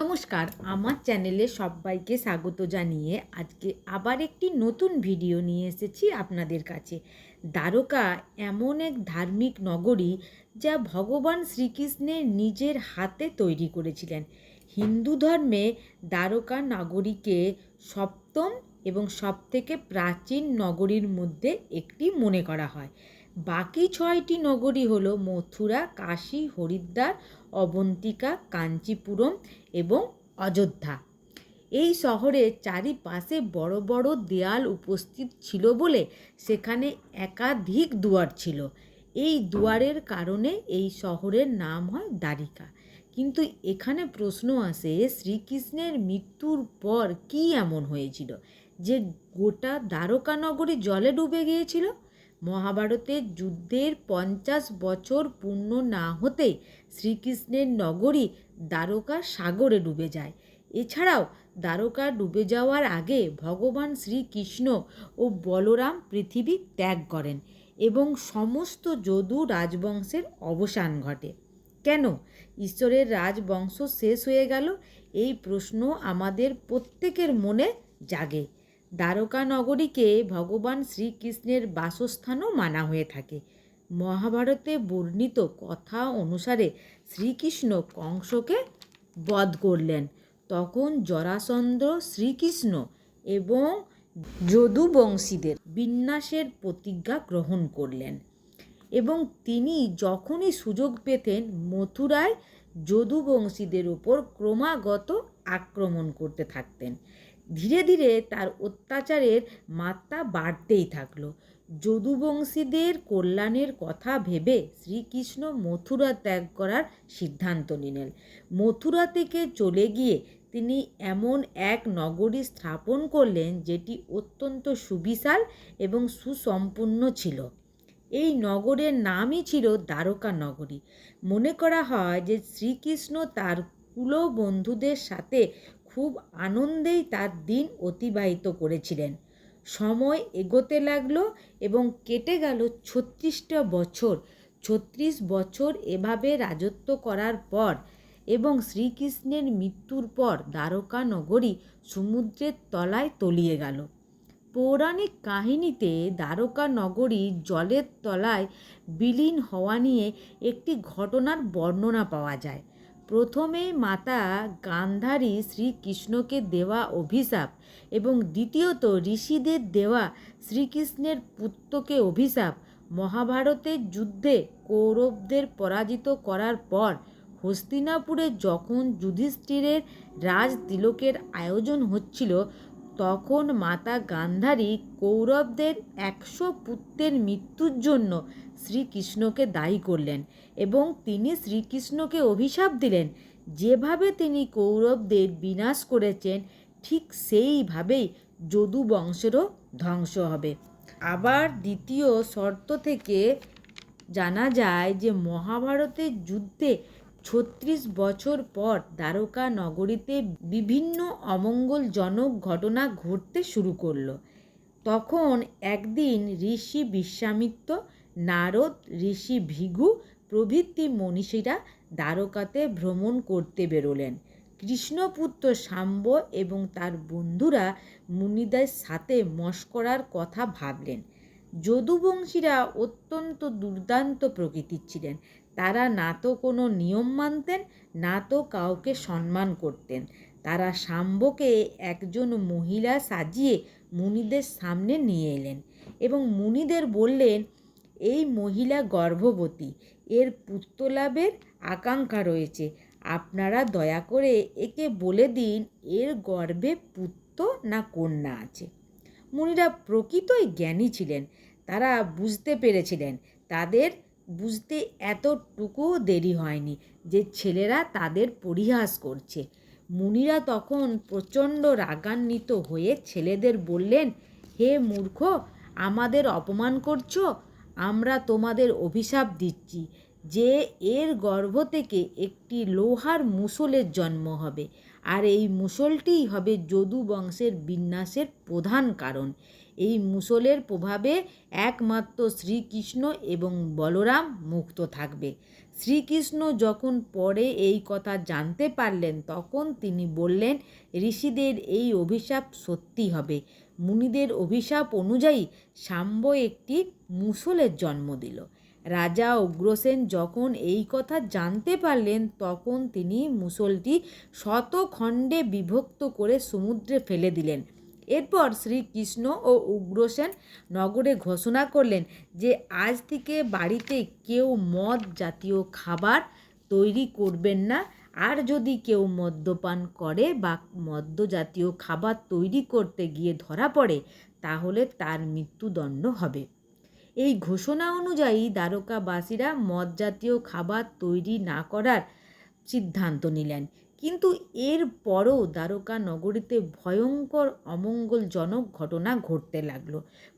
নমস্কার, আমার চ্যানেলে সবাইকে স্বাগত জানিয়ে আজকে আবার একটি নতুন ভিডিও নিয়ে এসেছি আপনাদের কাছে। দ্বারকা এমন এক ধার্মিক নগরী যা ভগবান শ্রীকৃষ্ণের নিজের হাতে তৈরি করেছিলেন। হিন্দু ধর্মে দ্বারকা নগরীকে সপ্তম এবং সবথেকে প্রাচীন নগরীর মধ্যে একটি মনে করা হয়। বাকি ছয়টি নগরী হল মথুরা, কাশী, হরিদ্বার, অবন্তিকা, কাঞ্চিপুরম এবং অযোধ্যা। এই শহরের চারিপাশে বড় বড় দেয়াল উপস্থিত ছিল বলে সেখানে একাধিক দুয়ার ছিল। এই দুয়ারের কারণে এই শহরের নাম হয় দ্বারিকা। কিন্তু এখানে প্রশ্ন আসে, শ্রীকৃষ্ণের মৃত্যুর পর কী এমন হয়েছিল যে গোটা দ্বারকা নগরী জলে ডুবে গিয়েছিল? মহাভারতের যুদ্ধের পঞ্চাশ বছর পূর্ণ না হতেই শ্রীকৃষ্ণের নগরী দ্বারকা সাগরে ডুবে যায়। এছাড়াও দ্বারকা ডুবে যাওয়ার আগে ভগবান শ্রীকৃষ্ণ ও বলরাম পৃথিবী ত্যাগ করেন এবং সমস্ত যদু রাজবংশের অবসান ঘটে। কেন? ঈশ্বরের রাজবংশ শেষ হয়ে গেল? এই প্রশ্ন আমাদের প্রত্যেকের মনে জাগে। দ্বারকা নগরীকে ভগবান শ্রীকৃষ্ণের বাসস্থানও মানা হয়ে থাকে। মহাভারতে বর্ণিত কথা অনুসারে শ্রীকৃষ্ণ কংসকে বধ করলেন। তখন জরাসন্ধ শ্রীকৃষ্ণ এবং যদুবংশীদের বিন্যাসের প্রতিজ্ঞা গ্রহণ করলেন এবং তিনি যখনই সুযোগ পেতেন মথুরায় যদুবংশীদের ওপর ক্রমাগত আক্রমণ করতে থাকতেন। ধীরে ধীরে তার অত্যাচারের মাত্রা বাড়তেই থাকল। যদুবংশীদের কল্যাণের কথা ভেবে শ্রীকৃষ্ণ মথুরা ত্যাগ করার সিদ্ধান্ত নিলেন। মথুরা থেকে চলে গিয়ে তিনি এমন এক নগরী স্থাপন করলেন যেটি অত্যন্ত সুবিশাল এবং সুসম্পন্ন ছিল। এই নগরের নামই ছিল দ্বারকা নগরী। মনে করা হয় যে শ্রীকৃষ্ণ তার কুলো বন্ধুদের সাথে খুব আনন্দেই তার দিন অতিবাহিত করেছিলেন। সময় এগোতে লাগল এবং কেটে গেল ছত্রিশটা বছর। ছত্রিশ বছর এভাবে রাজত্ব করার পর এবং শ্রীকৃষ্ণের মৃত্যুর পর দ্বারকা নগরী সমুদ্রের তলায় তলিয়ে গেল। পৌরাণিক কাহিনীতে দ্বারকা নগরী জলের তলায় বিলীন হওয়া নিয়ে একটি ঘটনার বর্ণনা পাওয়া যায়। প্রথমে মাতা গান্ধারী শ্রীকৃষ্ণকে দেওয়া অভিশাপ এবং দ্বিতীয়ত ঋষিদের দেওয়া শ্রীকৃষ্ণের পুত্রকে অভিশাপ। মহাভারতের যুদ্ধে কৌরবদের পরাজিত করার পর হস্তিনাপুরে যখন যুধিষ্ঠিরের রাজ তিলকের আয়োজন হচ্ছিল তখন মাতা গান্ধারী কৌরবদের একশো পুত্রের মৃত্যুর জন্য শ্রীকৃষ্ণকে দায়ী করলেন এবং তিনি শ্রীকৃষ্ণকে অভিশাপ দিলেন। যেভাবে তিনি কৌরবদের বিনাশ করেছেন, ঠিক সেইভাবেই যদু বংশেরও ধ্বংস হবে। আবার দ্বিতীয় শর্ত থেকে জানা যায় যে, মহাভারতের যুদ্ধে ছত্রিশ বছর পর দ্বারকা নগরীতে বিভিন্ন অমঙ্গলজনক ঘটনা ঘটতে শুরু করল। তখন একদিন ঋষি বিশ্বামিত্র, নারদ, ঋষি ভিগু, প্রভৃতি মনীষীরা দ্বারকাতে ভ্রমণ করতে বেরোলেন। কৃষ্ণপুত্র শাম্ব এবং তার বন্ধুরা মুনিদের সাথে মস্করার কথা ভাবলেন। যদুবংশীরা অত্যন্ত দুর্দান্ত প্রকৃতির ছিলেন। তারা না তো কোনো নিয়ম মানতেন, না তো কাউকে সম্মান করতেন। তারা শাম্বকে একজন মহিলা সাজিয়ে মুনিদের সামনে নিয়ে এলেন এবং মুনিদের বললেন, এই মহিলা গর্ভবতী, এর পুত্রলাভের আকাঙ্ক্ষা রয়েছে। আপনারা দয়া করে একে বলে দিন, এর গর্ভে পুত্র না কন্যা আছে। মুনিরা প্রকৃতই জ্ঞানী ছিলেন। তারা বুঝতে পেরেছিলেন, তাদের বুঝতে এতটুকুও দেরি হয়নি যে ছেলেরা তাদের পরিহাস করছে। মুনিরা তখন প্রচণ্ড রাগান্বিত হয়ে ছেলেদের বললেন, হে মূর্খ, আমাদের অপমান করছ? আমরা তোমাদের অভিশাপ দিচ্ছি যে এর গর্ভ থেকে একটি লোহার মুসলের জন্ম হবে। আর এই মুসলটিই হবে যদু বংশের বিন্যাসের প্রধান কারণ। এই মুসলের প্রভাবে একমাত্র শ্রীকৃষ্ণ এবং বলরাম মুক্ত থাকবে। শ্রীকৃষ্ণ যখন পরে এই কথা জানতে পারলেন, তখন তিনি বললেন, ঋষিদের এই অভিশাপ সত্যি হবে। মুনিদের অভিশাপ অনুযায়ী শাম্ব একটি মুসলের জন্ম দিল। রাজা উগ্রসেন যখন এই কথা জানতে পারলেন, তখন তিনি মুসলটি শত খণ্ডে বিভক্ত করে সমুদ্রে ফেলে দিলেন। এরপর শ্রীকৃষ্ণ ও উগ্রসেন নগরে ঘোষণা করলেন যে, আজ থেকে বাড়িতে কেউ মদ জাতীয় খাবার তৈরি করবেন না। আর যদি কেউ মদ্যপান করে বা মদ্য জাতীয় খাবার তৈরি করতে গিয়ে ধরা পড়ে, তাহলে তার মৃত্যুদণ্ড হবে। এই ঘোষণা অনুযায়ী দ্বারকাবাসীরা মদ জাতীয় খাবার তৈরি না করার সিদ্ধান্ত নিলেন। কিন্তু এর পরও দ্বারকা নগরীতে ভয়ঙ্কর অমঙ্গলজনক ঘটনা ঘটতে লাগল।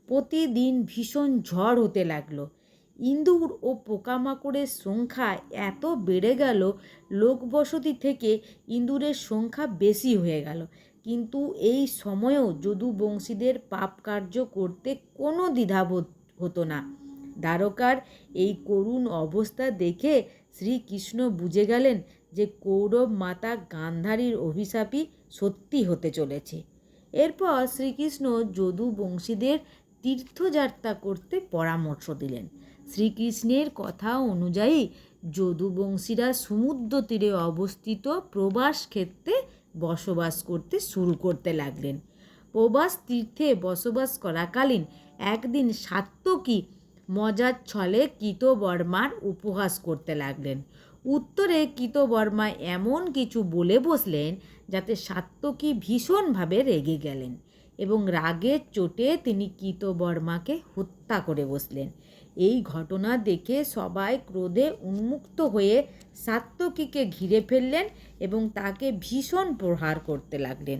প্রতিদিন ভীষণ ঝড় হতে লাগল। ইঁদুর ও পোকামাকড়ের সংখ্যা এত বেড়ে গেল, লোকবসতি থেকে ইঁদুরের সংখ্যা বেশি হয়ে গেল। কিন্তু এই সময়েও যদুবংশীদের পাপ কার্য করতে কোনো দ্বিধাবোধ হতো না। দ্বারকার এই করুণ অবস্থা দেখে শ্রীকৃষ্ণ বুঝে গেলেন যে কৌরব মাতা গান্ধারীর অভিশাপই সত্যি হতে চলেছে। এরপর শ্রীকৃষ্ণ যদু বংশীদের তীর্থযাত্রা করতে পরামর্শ দিলেন। শ্রীকৃষ্ণের কথা অনুযায়ী যদুবংশীরা সমুদ্র তীরে অবস্থিত প্রবাস ক্ষেত্রে বসবাস করতে শুরু করতে লাগলেন। প্রবাস তীর্থে বসবাস করাকালীন একদিন সাত্তকী মজার ছলে কৃতবর্মার উপহাস করতে লাগলেন। উত্তরে কৃতবর্মা এমন কিছু বলে বসলেন যাতে সাত্তকী ভীষণভাবে রেগে গেলেন এবং রাগের চোটে তিনি কৃতবর্মাকে হত্যা করে বসলেন। এই ঘটনা দেখে সবাই ক্রোধে উন্মুক্ত হয়ে সাত্তকীকে ঘিরে ফেললেন এবং তাকে ভীষণ প্রহার করতে লাগলেন।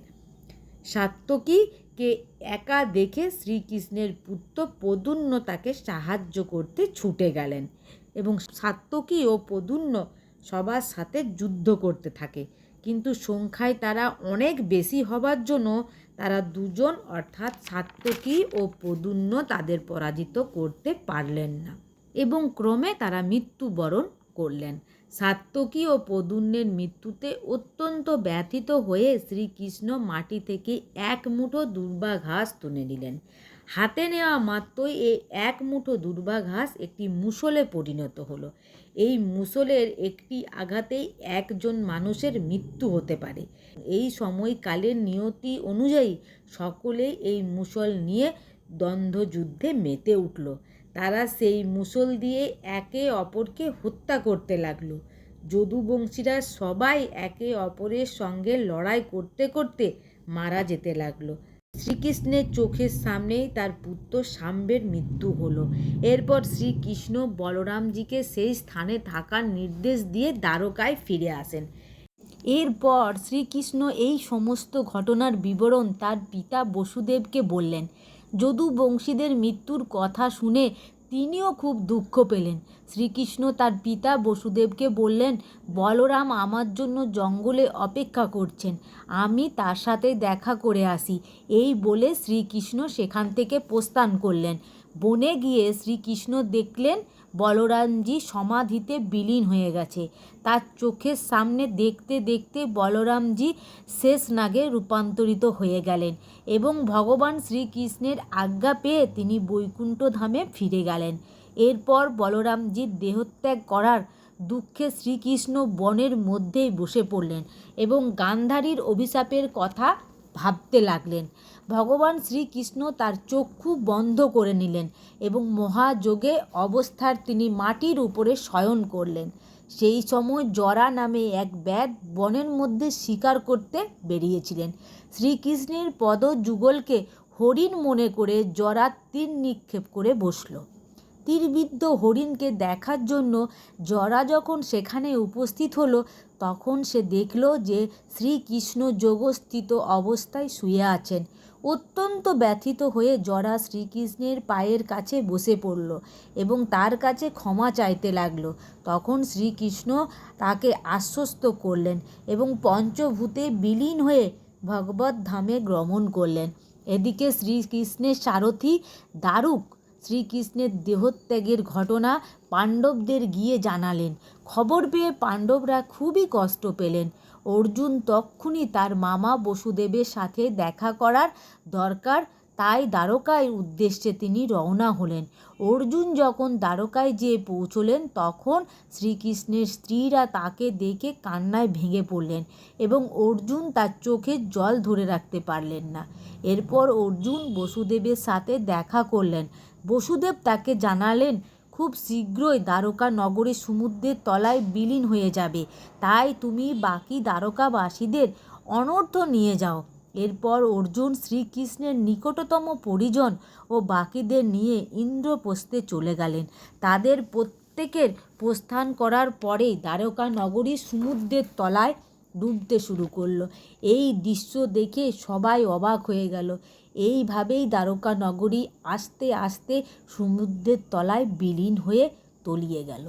সাত্তকীকে একা দেখে শ্রীকৃষ্ণের পুত্র পদুন্ন তাকে সাহায্য করতে ছুটে গেলেন এবং সাত্তকী ও পদুন্ন সবার সাথে যুদ্ধ করতে থাকে। কিন্তু সংখ্যায় তারা অনেক বেশি হবার জন্য তারা দুজন অর্থাৎ সাত্তকী ও পদুন্ন তাদের পরাজিত করতে পারলেন না। এবং ক্রমে তারা মৃত্যুবরণ করলেন। সাত্তকী ও পদুন্নের মৃত্যুতে অত্যন্ত ব্যথিত হয়ে শ্রীকৃষ্ণ মাটি থেকে এক মুঠো দুর্বা ঘাস তুলে নিলেন। হাতে নেওয়া মাত্রই এই এক মুঠো দুর্বা ঘাস একটি মুসলে পরিণত হলো। এই মুসলের একটি আঘাতেই একজন মানুষের মৃত্যু হতে পারে। এই সময়কালের নিয়তি অনুযায়ী সকলেই এই মুসল নিয়ে দ্বন্দ্বযুদ্ধে মেতে উঠল। তারা সেই মুসল দিয়ে একে অপরকে হত্যা করতে লাগল। যদুবংশীরা সবাই একে অপরের সঙ্গে লড়াই করতে করতে মারা যেতে লাগল। শ্রীকৃষ্ণের চোখের সামনেই তার পুত্র সাম্বের মৃত্যু হলো। এরপর শ্রীকৃষ্ণ বলরামজিকে সেই স্থানে থাকার নির্দেশ দিয়ে দ্বারকায় ফিরে আসেন। এরপর শ্রীকৃষ্ণ এই সমস্ত ঘটনার বিবরণ তার পিতা বসুদেবকে বললেন। যদু বংশীদের মৃত্যুর কথা শুনে তিনিও খুব দুঃখ পেলেন। শ্রীকৃষ্ণ তার পিতা বসুদেবকে বললেন, বলরাম আমার জন্য জঙ্গলে অপেক্ষা করছেন। আমি তার সাথে দেখা করে আসি। এই বলে শ্রীকৃষ্ণ সেখান থেকে প্রস্থান করলেন। বনে গিয়ে শ্রীকৃষ্ণ দেখলেন বলরামজি সমাধিতে বিলীন হয়ে গেছে। তার চোখের সামনে দেখতে দেখতে বলরামজি শেষ নাগে রূপান্তরিত হয়ে গেলেন এবং ভগবান শ্রীকৃষ্ণের আজ্ঞা পেয়ে তিনি বৈকুণ্ঠ ধামে ফিরে গেলেন। এরপর বলরামজির দেহত্যাগ করার দুঃখে শ্রীকৃষ্ণ বনের মধ্যেই বসে পড়লেন এবং গান্ধারীর অভিশাপের কথা ভাবতে লাগলেন। ভগবান শ্রীকৃষ্ণ তার চক্ষু বন্ধ করে নিলেন এবং মহাযোগে অবস্থার তিনি মাটির উপরে শয়ন করলেন। সেই সময় জরা নামে এক ব্যাধ বনের মধ্যে শিকার করতে বেরিয়েছিলেন। শ্রীকৃষ্ণের পদ যুগলকে হরিণ মনে করে জরা তীর নিক্ষেপ করে বসল। তীরবিদ্ধ হরিণকে দেখার জন্য জরা যখন সেখানে উপস্থিত হলো তখন সে দেখল যে শ্রীকৃষ্ণ যোগস্থিত অবস্থায় শুয়ে আছেন। অত্যন্ত ব্যথিত হয়ে জরা শ্রীকৃষ্ণের পায়ের কাছে বসে পড়ল এবং তার কাছে ক্ষমা চাইতে লাগল। তখন শ্রীকৃষ্ণ তাকে আশ্বস্ত করলেন এবং পঞ্চভূতে বিলীন হয়ে ভগবত ধামে গমন করলেন। এদিকে শ্রীকৃষ্ণের সারথি দারুক শ্রীকৃষ্ণের দেহত্যাগের ঘটনা পাণ্ডবদের গিয়ে জানালেন। খবর পেয়ে পাণ্ডবরা খুবই কষ্ট পেলেন। অর্জুন তক্ষুনি তার মামা বসুদেবের সাথে দেখা করার দরকার, তাই দ্বারকায় উদ্দেশ্যে তিনি রওনা হলেন। অর্জুন যখন দ্বারকায় যেয়ে পৌঁছলেন, তখন শ্রীকৃষ্ণের স্ত্রীরা তাকে দেখে কান্নায় ভেঙে পড়লেন এবং অর্জুন তার চোখে জল ধরে রাখতে পারলেন না। এরপর অর্জুন বসুদেবের সাথে দেখা করলেন। বসুদেব তাকে জানালেন, খুব শীঘ্রই দ্বারকা নগরী সমুদ্রের তলায় বিলীন হয়ে যাবে। তাই তুমি বাকি দ্বারকাবাসীদের অনর্থ নিয়ে যাও এরপর অর্জুন শ্রীকৃষ্ণের নিকটতম পরিজন ও বাকিদের নিয়ে ইন্দ্রপ্রস্থে চলে গেলেন। তাদের প্রত্যেকের প্রস্থান করার পরেই দ্বারকা নগরী সমুদ্রের তলায় ডুবতে শুরু করল। এই দৃশ্য দেখে সবাই অবাক হয়ে গেল। এইভাবেই দ্বারকা নগরী আস্তে আস্তে সমুদ্রের তলায় বিলীন হয়ে তলিয়ে গেল।